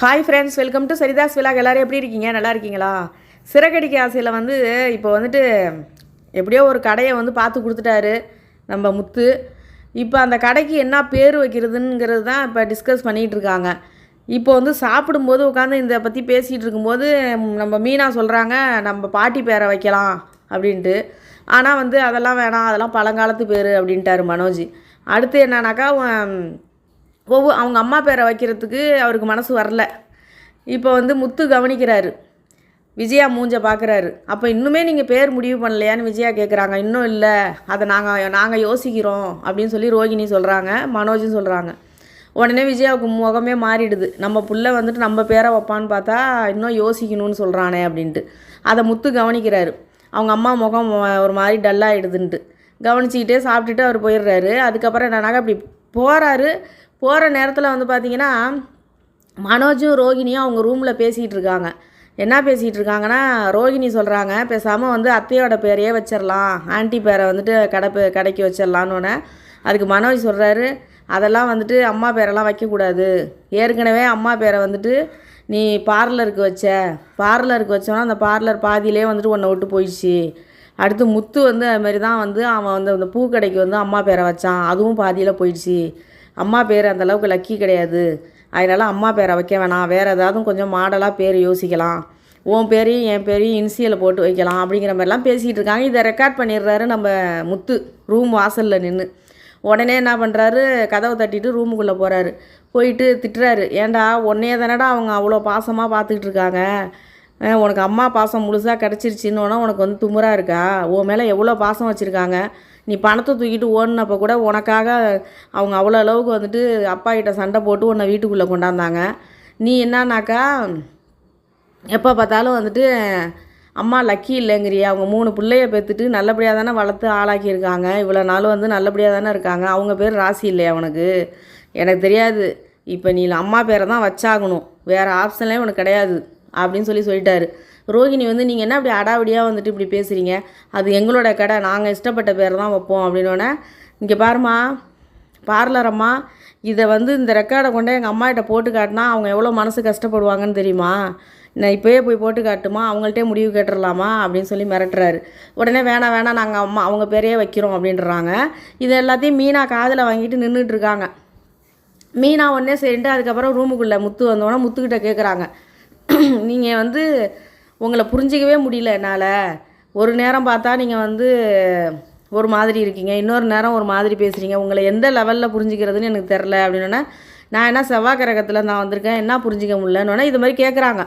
Hi friends welcome to Saritha's vlog எல்லோரும் எப்படி இருக்கீங்க? நல்லா இருக்கீங்களா? சிறகடிக்க ஆசையில் வந்து இப்போ வந்துட்டு எப்படியோ ஒரு கடையை வந்து பார்த்து கொடுத்துட்டாரு நம்ம முத்து. இப்போ அந்த கடைக்கு என்ன பேர் வைக்கிறதுங்கிறது தான் இப்போ டிஸ்கஸ் பண்ணிகிட்டு இருக்காங்க. இப்போ வந்து சாப்பிடும்போது உட்காந்து இதை பற்றி பேசிகிட்டு இருக்கும்போது நம்ம மீனா சொல்கிறாங்க நம்ம பாட்டி பேரை வைக்கலாம் அப்படின்ட்டு. ஆனால் வந்து அதெல்லாம் வேணாம் அதெல்லாம் பழங்காலத்து பேர் அப்படின்ட்டாரு மனோஜ். அடுத்து என்னன்னாக்கா ஒவ்வொ அவங்க அம்மா பேரை வைக்கிறதுக்கு அவருக்கு மனசு வரல. இப்போ வந்து முத்து கவனிக்கிறாரு. விஜயா மூஞ்ச பார்க்குறாரு அப்போ இன்னுமே நீங்கள் பேர் முடிவு பண்ணலையான்னு விஜயா கேட்குறாங்க இன்னும் இல்லை. அதை நாங்கள் நாங்கள் யோசிக்கிறோம் அப்படின்னு சொல்லி ரோகிணி சொல்கிறாங்க மனோஜும் சொல்கிறாங்க உடனே விஜயாவுக்கு முகமே மாறிடுது. நம்ம புள்ள வந்துட்டு நம்ம பேரை வைப்பான்னு பார்த்தா இன்னும் யோசிக்கணும்னு சொல்கிறானே அப்படின்ட்டு. அதை முத்து கவனிக்கிறாரு. அவங்க அம்மா முகம் ஒரு மாதிரி டல்லாகிடுதுன்ட்டு கவனிச்சிக்கிட்டே சாப்பிட்டுட்டு அவர் போயிடுறாரு. அதுக்கப்புறம் என்னன்னாக்கா அப்படி போகிறாரு போகிற நேரத்தில் வந்து பார்த்தீங்கன்னா மனோஜும் ரோகிணியும் அவங்க ரூமில் பேசிகிட்டு இருக்காங்க. என்ன பேசிகிட்டு இருக்காங்கன்னா ரோகிணி சொல்கிறாங்க பேசாமல் வந்து அத்தையோட பேரையே வச்சிடலாம் ஆன்ட்டி பேரை வந்துட்டு கடை பே கடைக்கு வச்சிடலான்னு அதுக்கு மனோஜ் சொல்கிறாரு அதெல்லாம் வந்துட்டு அம்மா பேரெல்லாம் வைக்கக்கூடாது. ஏற்கனவே அம்மா பேரை வந்துட்டு நீ பார்லருக்கு வச்ச. பார்லருக்கு வச்சோன்னா அந்த பார்லர் பாதியிலே வந்துட்டு உன்னை விட்டு போயிடுச்சு. அடுத்து முத்து வந்து அதுமாரி தான் வந்து அவன் வந்து அந்த பூக்கடைக்கு வந்து அம்மா பேரை வச்சான். அதுவும் பாதியில் போயிடுச்சு. அம்மா பேர் அந்தளவுக்கு லக்கி கிடையாது. அதனால் அம்மா பேரை வைக்க வேணாம். வேறு ஏதாவது கொஞ்சம் மாடலாக பேர் யோசிக்கலாம். உன் பேரையும் என் பேரையும் இன்சியலை போட்டு வைக்கலாம் அப்படிங்கிற மாதிரிலாம் பேசிகிட்டு இருக்காங்க. இதை ரெக்கார்ட் பண்ணிடுறாரு நம்ம முத்து ரூம் வாசலில் நின்று உடனே என்ன பண்ணுறாரு கதவை தட்டிட்டு ரூமுக்குள்ளே போகிறாரு போயிட்டு திட்டுறாரு. ஏன்டா உன்னையே தானடா அவங்க அவ்வளோ பாசமாக பார்த்துக்கிட்டு இருக்காங்க? உனக்கு அம்மா பாசம் முழுசாக கிடச்சிருச்சின்னு உனக்கு வந்து துமுறாக இருக்கா? உன் மேலே எவ்வளோ பாசம் வச்சுருக்காங்க? நீ பணத்தை தூக்கிட்டு ஓடினப்போ கூட உனக்காக அவங்க அவ்வளோ அளவுக்கு வந்துட்டு அப்பா கிட்ட சண்டை போட்டு உன்னை வீட்டுக்குள்ளே கொண்டாந்தாங்க. நீ என்னன்னாக்கா எப்போ பார்த்தாலும் வந்துட்டு அம்மா லக்கி இல்லைங்கிறியா? அவங்க மூணு பிள்ளைய பெற்றுட்டு நல்லபடியாக தானே வளர்த்து ஆளாக்கியிருக்காங்க. இவ்வளோ நாள் வந்து நல்லபடியாக தானே இருக்காங்க. அவங்க பேர் ராசி இல்லையா உனக்கு? எனக்கு தெரியாது. இப்போ நீ அம்மா பேரை தான் வச்சாகணும். வேறு ஆப்ஷன்லேயும் உனக்கு கிடையாது. அப்படின்னு சொல்லி சொல்லிட்டாரு. ரோகிணி வந்து நீங்கள் என்ன இப்படி அடாவடியாக வந்துட்டு இப்படி பேசுகிறீங்க அது எங்களோட கடை. நாங்கள் இஷ்டப்பட்ட பேர் தான் வைப்போம். அப்படின்னோடனே இங்கே பாருமா பார்லர் அம்மா இதை வந்து இந்த ரெக்கார்டை கொண்டு எங்கள் அம்மாகிட்ட போட்டு காட்டினா அவங்க எவ்வளோ மனசு கஷ்டப்படுவாங்கன்னு தெரியுமா? நான் இப்போயே போய் போட்டு காட்டுமா? அவங்கள்ட்டே முடிவு கேட்டுடலாமா அப்படின்னு சொல்லி மிரட்டுறாரு. உடனே வேணாம் வேணாம். நாங்கள் அம்மா அவங்க பேரையே வைக்கிறோம். அப்படின்றாங்க. இது எல்லாத்தையும் மீனா காதில் வாங்கிட்டு நின்றுட்டு இருக்காங்க. மீனா உடனே சரின்ட்டு அதுக்கப்புறம் ரூமுக்குள்ளே முத்து வந்தோடனே முத்துக்கிட்ட கேட்குறாங்க நீங்கள் வந்து உங்களை புரிஞ்சிக்கவே முடியல என்னால். ஒரு நேரம் பார்த்தா நீங்கள் வந்து ஒரு மாதிரி இருக்கீங்க. இன்னொரு நேரம் ஒரு மாதிரி பேசுகிறீங்க உங்களை எந்த லெவலில் புரிஞ்சிக்கிறதுன்னு எனக்கு தெரில அப்படின்னோடனே நான் என்ன செவ்வாய் கிரகத்தில் நான் வந்திருக்கேன் என்ன புரிஞ்சிக்க முடியலன்னொன்னே இது மாதிரி கேட்குறாங்க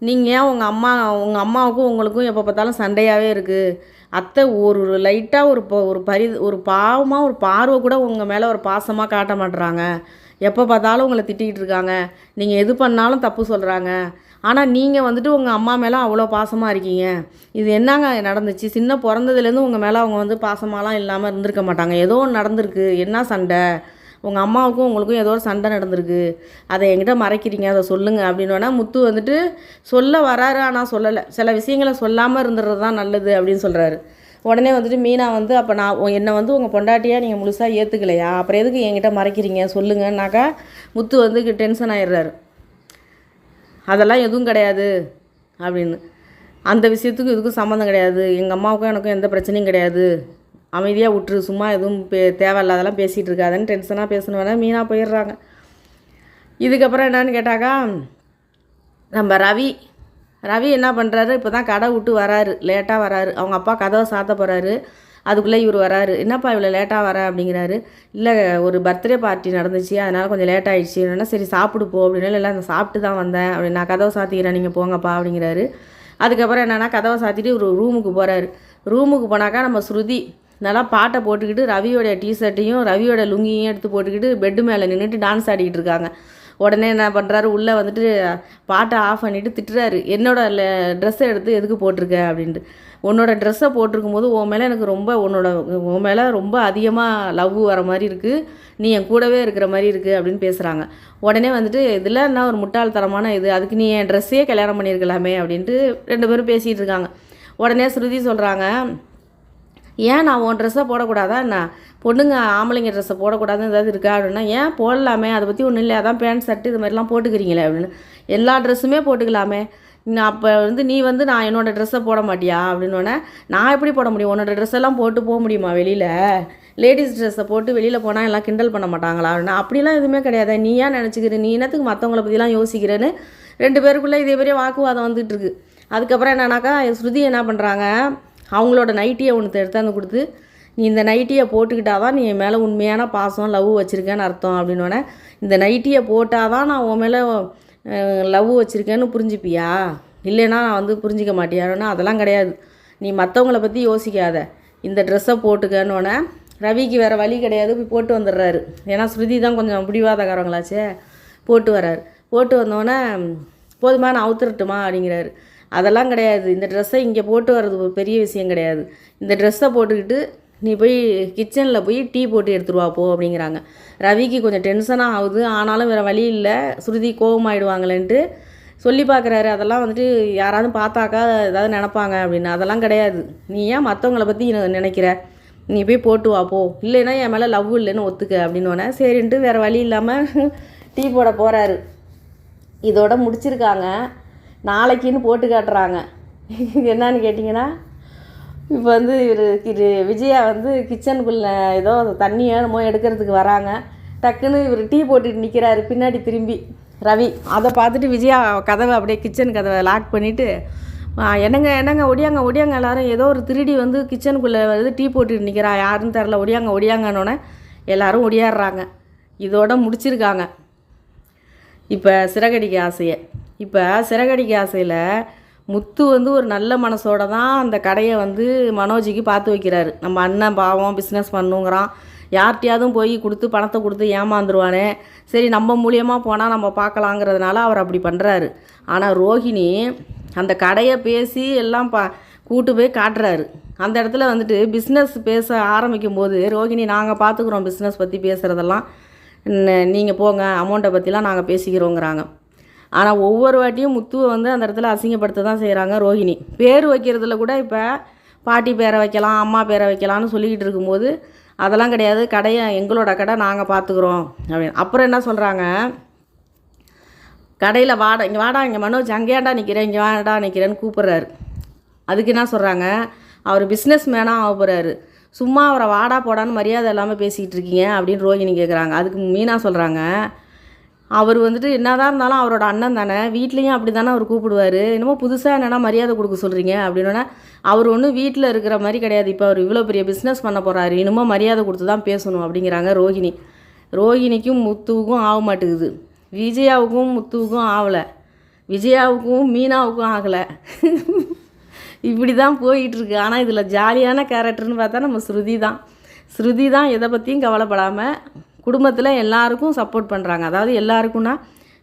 நீங்கள் ஏன் உங்கள் அம்மா உங்கள் அம்மாவுக்கும் உங்களுக்கும் எப்போ பார்த்தாலும் சண்டையாகவே இருக்குது அத்தை ஒரு லைட்டாக ஒரு ப- ஒரு பரி ஒரு பாவமாக ஒரு பார்வை கூட உங்கள் மேலே ஒரு பாசமாக காட்ட மாட்டுறாங்க எப்போ பார்த்தாலும் உங்களை திட்டிகிட்டு இருக்காங்க. நீங்கள் எது பண்ணாலும் தப்பு சொல்கிறாங்க ஆனால் நீங்கள் வந்துட்டு உங்கள் அம்மா மேலே அவ்வளோ பாசமாக இருக்கீங்க. இது என்னங்க நடந்துச்சு? சின்ன பிறந்ததுலேருந்து உங்கள் மேலே அவங்க வந்து பாசமாலாம் இல்லாமல் இருந்திருக்க மாட்டாங்க. ஏதோ ஒன்று நடந்திருக்கு. என்ன சண்டை? உங்கள் அம்மாவுக்கும் உங்களுக்கும் ஏதோ ஒரு சண்டை நடந்திருக்கு. அதை என்கிட்ட மறைக்கிறீங்க. அதை சொல்லுங்கள் அப்படின்னோடனே முத்து வந்துட்டு சொல்ல வராரு ஆனால் சொல்லலை. சில விஷயங்களை சொல்லாமல் இருந்துடுறது தான் நல்லது அப்படின்னு சொல்கிறாரு உடனே வந்துட்டு மீனா வந்து அப்போ நான் என்னை வந்து உங்கள் பொண்டாட்டியாக நீங்கள் முழுசாக ஏற்றுக்கலையா அப்புறம் எதுக்கு என்கிட்ட மறைக்கிறீங்க? சொல்லுங்கன்னாக்கா முத்து வந்து டென்ஷன் ஆயிடுறாரு. அதெல்லாம் எதுவும் கிடையாது அப்படின்னு. அந்த விஷயத்துக்கும் இதுக்கும் சம்மந்தம் கிடையாது. எங்கள் அம்மாவுக்கும் எனக்கும் எந்த பிரச்சனையும் கிடையாது. அமைதியாக விட்டுரு சும்மா எதுவும் பே தேவையில்லாதெல்லாம் பேசிகிட்டு இருக்காதுன்னு டென்ஷனாக பேசணுன்னா மீனாக போயிடுறாங்க. இதுக்கப்புறம் என்னன்னு கேட்டாக்கா நம்ம ரவி ரவி என்ன பண்ணுறாரு இப்போ தான் கடை விட்டு வராரு. லேட்டாக வராரு. அவங்க அப்பா கதவை சாத்த போகிறாரு அதுக்குள்ளே இவர் வராரு. என்னப்பா இவ்வளோ லேட்டாக வர? அப்படிங்கிறாரு. இல்லை ஒரு பர்த்டே பார்ட்டி நடந்துச்சு. அதனால் கொஞ்சம் லேட் ஆகிடுச்சு என்னென்னா சரி சாப்பிடு போ. அப்படின்னு இல்லை நான் சாப்பிட்டு தான் வந்தேன். அப்படி நான் கதவை சாத்திக்கிறேன். நீங்கள் போங்கப்பா. அப்படிங்கிறாரு. அதுக்கப்புறம் என்னென்னா கதவை சாத்திட்டு ஒரு ரூமுக்கு போகிறாரு ரூமுக்கு போனாக்கா நம்ம ஸ்ருதி நல்லா பாட்டை போட்டுக்கிட்டு ரவியோடைய டிஷர்ட்டையும் ரவியோட லுங்கியும் எடுத்து போட்டுக்கிட்டு பெட்டு மேலே நின்றுட்டு டான்ஸ் ஆடிக்கிட்டு இருக்காங்க. உடனே என்ன பண்ணுறாரு உள்ளே வந்துட்டு பாட்டை ஆஃப் பண்ணிவிட்டு திட்டுறாரு. என்னோட ட்ரெஸ்ஸை எடுத்து எதுக்கு போட்டிருக்க அப்படின்ட்டு. உன்னோட ட்ரெஸ்ஸை போட்டிருக்கும் போது உன் மேலே எனக்கு ரொம்ப உன்னோட உன் மேலே ரொம்ப அதிகமாக லவ் வர மாதிரி இருக்குது நீ என் கூடவே இருக்கிற மாதிரி இருக்குது அப்படின்னு பேசுகிறாங்க உடனே வந்துட்டு இதில் என்ன ஒரு முட்டாள்தரமான இது? அதுக்கு நீ என் ட்ரெஸ்ஸையே கல்யாணம் பண்ணியிருக்கலாமே அப்படின்ட்டு ரெண்டு பேரும் பேசிகிட்டு இருக்காங்க. உடனே ஸ்ருதி சொல்கிறாங்க ஏன் நான் உன் ட்ரெஸ்ஸை போடக்கூடாதா? என்ன? பொண்ணுங்க ஆம்பளைங்க ட்ரெஸ்ஸை போடக்கூடாதுன்னு ஏதாவது இருக்கா அப்படின்னா ஏன் போடலாமே? அதை பற்றி ஒன்றும் இல்லை அதான் பேண்ட் ஷர்ட் இது மாதிரிலாம் போட்டுக்கிறீங்களே அப்படின்னு. எல்லா ட்ரெஸ்ஸுமே போட்டுக்கலாமே. நான் அப்போ வந்து நீ வந்து நான் என்னோடய ட்ரெஸ்ஸை போட மாட்டியா? அப்படின்னோடனே நான் எப்படி போட முடியும்? உன்னோட ட்ரெஸ் எல்லாம் போட்டு போக முடியுமா வெளியில்? லேடிஸ் ட்ரெஸ்ஸை போட்டு வெளியில் போனால் எல்லாம் கிண்டல் பண்ண மாட்டாங்களா? அப்படின்னா அப்படிலாம் எதுவுமே கிடையாது. நீ ஏன் நினச்சிக்கிற? நீ என்னத்துக்கு மற்றவங்கள பற்றிலாம் யோசிக்கிறேன்னு ரெண்டு பேருக்குள்ளே இதே பெரிய வாக்குவாதம் வந்துட்டுருக்கு அதுக்கப்புறம் என்னன்னாக்கா ஸ்ருதி என்ன பண்ணுறாங்க அவங்களோட நைட்டியை ஒன்று எடுத்தாந்து கொடுத்து நீ இந்த நைட்டியை போட்டுக்கிட்டா தான் நீ என் மேலே உண்மையான பாசம் லவ் வச்சுருக்கேன்னு அர்த்தம் அப்படின்னோடனே இந்த நைட்டியை போட்டால் தான் நான் உன் மேலே லவ் வச்சுருக்கேன்னு புரிஞ்சுப்பியா? இல்லைன்னா நான் வந்து புரிஞ்சிக்க மாட்டியான்னா அதெல்லாம் கிடையாது. நீ மற்றவங்கள பற்றி யோசிக்காத. இந்த ட்ரெஸ்ஸை போட்டுக்கன்னொன்னே ரவிக்கு வேறு வழி கிடையாது போய் போட்டு வந்துடுறாரு. ஏன்னா ஸ்ருதி தான் கொஞ்சம் பிடிவாதக்காரங்களாச்சே போட்டு வர்றாரு. போட்டு வந்தோடனே போதுமா நான் அவுத்துறட்டுமா? அப்படிங்கிறாரு. அதெல்லாம் கிடையாது. இந்த ட்ரெஸ்ஸை இங்கே போட்டு வர்றது பெரிய விஷயம் கிடையாது. இந்த ட்ரெஸ்ஸை போட்டுக்கிட்டு நீ போய் கிச்சனில் போய் டீ போட்டு எடுத்துருவா போ அப்படிங்கிறாங்க. ரவிக்கு கொஞ்சம் டென்ஷனாக ஆகுது. ஆனாலும் வேறு வழி இல்லை. ஸ்ருதி கோபமாயிடுவாங்களேன்ட்டு சொல்லி பார்க்குறாரு அதெல்லாம் வந்துட்டு யாராவது பார்த்தாக்கா ஏதாவது நினப்பாங்க அப்படின்னு. அதெல்லாம் கிடையாது. நீ ஏன் மற்றவங்கள பற்றி நினைக்கிற? நீ போய் போட்டு வா போ. இல்லைன்னா என் மேலே லவ் இல்லைன்னு ஒத்துக்க அப்படின்னோடனே சரின்ட்டு வேறு வழி இல்லாமல் டீ போட போகிறாரு இதோட முடிச்சிருக்காங்க. நாளைக்குன்னு போட்டு காட்டுறாங்க. என்னன்னு கேட்டிங்கன்னா இப்போ வந்து இவர் இது விஜயா வந்து கிச்சனுக்குள்ளே ஏதோ தண்ணியோ ஏனமோ எடுக்கிறதுக்கு வராங்க. டக்குன்னு இவர் டீ போட்டுட்டு நிற்கிறாரு பின்னாடி திரும்பி. ரவி அதை பார்த்துட்டு விஜயா கதவை அப்படியே கிச்சன் கதவை லாக் பண்ணிவிட்டு என்னங்க என்னங்க ஒடியாங்க ஒடியாங்க எல்லாரும். ஏதோ ஒரு திருடி வந்து கிச்சனுக்குள்ளே வந்து டீ போட்டுட்டு நிற்கிறா யாருன்னு தெரில ஒடியாங்க ஒடியாங்கன்னொன்னே எல்லாரும் ஒடியாடுறாங்க. இதோட முடிச்சிருக்காங்க. இப்போ சிறகடிக்க ஆசையை. இப்போ சிறகடிக்க ஆசையில் முத்து வந்து ஒரு நல்ல மனசோட தான் அந்த கடையை வந்து மனோஜிக்கு பார்த்து வைக்கிறாரு. நம்ம அண்ணன் பாவம் பிஸ்னஸ் பண்ணுங்கிறான். யார்கிட்டயாவதும் போய் கொடுத்து பணத்தை கொடுத்து ஏமாந்துருவானே. சரி நம்ம மூலியமாக போனால் நம்ம பார்க்கலாங்கிறதுனால அவர் அப்படி பண்ணுறாரு ஆனால் ரோஹிணி அந்த கடையை பேசி எல்லாம் பா கூட்டு போய் காட்டுறாரு. அந்த இடத்துல வந்துட்டு பிஸ்னஸ் பேச ஆரம்பிக்கும் போது ரோஹிணி நாங்கள் பார்த்துக்குறோம் பிஸ்னஸ் பற்றி பேசுகிறதெல்லாம் நீங்கள் போங்க அமௌண்ட்டை பற்றிலாம் நாங்கள் பேசிக்கிறோங்கிறாங்க. ஆனால் ஒவ்வொரு வாட்டியும் முத்துவை வந்து அந்த இடத்துல அசிங்கப்படுத்த தான் செய்கிறாங்க ரோஹிணி. பேர் வைக்கிறதுல கூட இப்போ பாட்டி பேரை வைக்கலாம் அம்மா பேரை வைக்கலாம்னு சொல்லிக்கிட்டு இருக்கும்போது அதெல்லாம் கிடையாது. கடையை எங்களோட கடை நாங்கள் பார்த்துக்குறோம் அப்படின்னு அப்புறம் என்ன சொல்கிறாங்க கடையில் வாடா இங்கே வாடா இங்கே மனோஜ் அங்கேயாண்டா நிற்கிறேன் இங்கே வாடா நிற்கிறேன்னு கூப்பிட்றாரு. அதுக்கு என்ன சொல்கிறாங்க அவர் பிஸ்னஸ் மேனாக ஆக போகிறாரு சும்மா அவரை வாடா போடான்னு மரியாதை இல்லாமல் பேசிக்கிட்டு இருக்கீங்க அப்படின்னு ரோஹிணி கேட்குறாங்க அதுக்கு மீனா சொல்கிறாங்க அவர் வந்துட்டு என்னதான் இருந்தாலும் அவரோட அண்ணன் தானே. வீட்லேயும் அப்படி தானே அவர் கூப்பிடுவார். என்னமோ புதுசாக என்னென்னா மரியாதை கொடுக்க சொல்கிறீங்க அப்படின்னோடனே அவர் ஒன்றும் வீட்டில் இருக்கிற மாதிரி கிடையாது. இப்போ அவர் இவ்வளோ பெரிய பிஸ்னஸ் பண்ண போகிறாரு இன்னமும் மரியாதை கொடுத்து தான் பேசணும் அப்படிங்கிறாங்க ரோஹிணி. ரோஹிணிக்கும் முத்துவுக்கும் ஆக மாட்டேங்குது. விஜயாவுக்கும் முத்துவுக்கும் ஆகலை. விஜயாவுக்கும் மீனாவுக்கும் ஆகலை. இப்படி தான் போயிட்டுருக்கு. ஆனால் இதில் ஜாலியான கேரக்டர்னு பார்த்தா நம்ம ஸ்ருதி தான். ஸ்ருதி தான் எதை பற்றியும் கவலைப்படாமல் குடும்பத்தில் எல்லாருக்கும் சப்போர்ட் பண்ணுறாங்க அதாவது எல்லாருக்கும்னா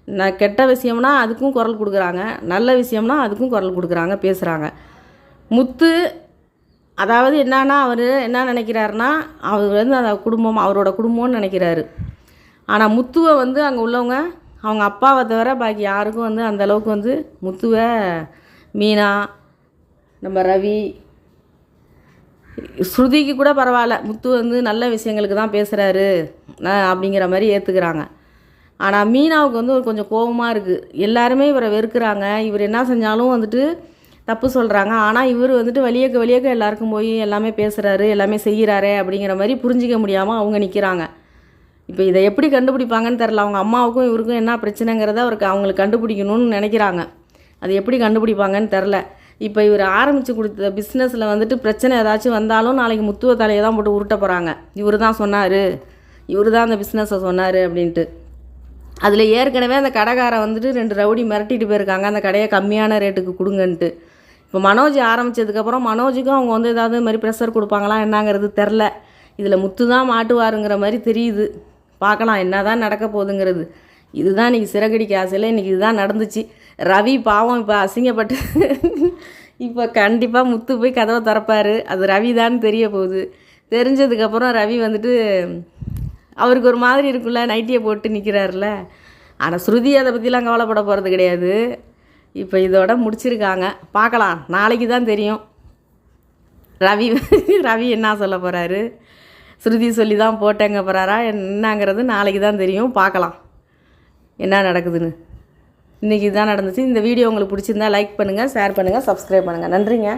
நான் கெட்ட விஷயம்னா அதுக்கும் குரல் கொடுக்குறாங்க. நல்ல விஷயம்னா அதுக்கும் குரல் கொடுக்குறாங்க பேசுகிறாங்க முத்து அதாவது என்னன்னா அவர் என்ன நினைக்கிறாருன்னா அவர் வந்து அந்த குடும்பம் அவரோட குடும்பம்னு நினைக்கிறாரு. ஆனால் முத்துவை வந்து அங்கே உள்ளவங்க அவங்க அப்பாவை தவிர பாக்கி யாருக்கும் வந்து அந்தளவுக்கு வந்து முத்துவை மீனா நம்ம ரவி ஸ்ருதிக்கு கூட பரவாயில்ல. முத்து வந்து நல்ல விஷயங்களுக்கு தான் பேசுகிறாரு அப்படிங்கிற மாதிரி ஏற்றுக்கிறாங்க ஆனால் மீனாவுக்கு வந்து ஒரு கொஞ்சம் கோபமாக இருக்குது எல்லாருமே இவரை வெறுக்கிறாங்க. இவர் என்ன செஞ்சாலும் வந்துட்டு தப்பு சொல்கிறாங்க ஆனால் இவர் வந்துட்டு வழியக்க வழியக்க எல்லாருக்கும் போய் எல்லாமே பேசுகிறாரு எல்லாமே செய்கிறாரே அப்படிங்கிற மாதிரி புரிஞ்சிக்க முடியாமல் அவங்க நிற்கிறாங்க இப்போ இதை எப்படி கண்டுபிடிப்பாங்கன்னு தெரில அவங்க அம்மாவுக்கும் இவருக்கும் என்ன பிரச்சனைங்கிறத அவருக்கு அவங்களுக்கு கண்டுபிடிக்கணும்னு நினைக்கிறாங்க. அது எப்படி கண்டுபிடிப்பாங்கன்னு தெரில இப்போ இவர் ஆரம்பித்து கொடுத்த பிஸ்னஸில் வந்துட்டு பிரச்சனை ஏதாச்சும் வந்தாலும் நாளைக்கு முத்துவ தலையை தான் போட்டு உருட்ட போகிறாங்க இவர் தான் சொன்னார். இவர் தான் அந்த பிஸ்னஸை சொன்னார் அப்படின்ட்டு. அதில் ஏற்கனவே அந்த கடைக்காரன் வந்துட்டு ரெண்டு ரவுடி மிரட்டிட்டு போயிருக்காங்க. அந்த கடையை கம்மியான ரேட்டுக்கு கொடுங்கன்ட்டு. இப்போ மனோஜ் ஆரம்பித்ததுக்கப்புறம் மனோஜுக்கும் அவங்க வந்து ஏதாவது மாதிரி ப்ரெஷர் கொடுப்பாங்களா என்னங்கிறது தெரில இதில் முத்து தான் மாட்டுவாருங்கிற மாதிரி தெரியுது. பார்க்கலாம் என்ன தான் நடக்க போகுதுங்கிறது. இதுதான் இன்றைக்கி சிறகடிக்க ஆசையில் இன்றைக்கி இதுதான் நடந்துச்சு. ரவி பாவம் இப்போ அசிங்கப்பட்டு இப்போ கண்டிப்பாக முத்து போய் கதவை திறப்பார். அது ரவி தான் தெரிய போகுது. தெரிஞ்சதுக்கப்புறம் ரவி வந்துட்டு அவருக்கு ஒரு மாதிரி இருக்குல்ல நைட்டியை போட்டு நிற்கிறாருல ஆனால் ஸ்ருதி அதை பற்றிலாம் கவலைப்பட போகிறது கிடையாது. இப்போ இதோட முடிச்சிருக்காங்க. பார்க்கலாம். நாளைக்கு தான் தெரியும். ரவி ரவி என்ன சொல்ல போகிறாரு ஸ்ருதி சொல்லி தான் போட்டேங்க போகிறாரா என்னங்கிறது நாளைக்கு தான் தெரியும். பார்க்கலாம். என்ன நடக்குதுன்னு. இன்றைக்கி தான் நடந்துச்சு. இந்த வீடியோ உங்களுக்கு பிடிச்சிருந்தா லைக் பண்ணுங்கள் ஷேர் பண்ணுங்கள் சப்ஸ்கிரைப் பண்ணுங்கள் நன்றிங்க.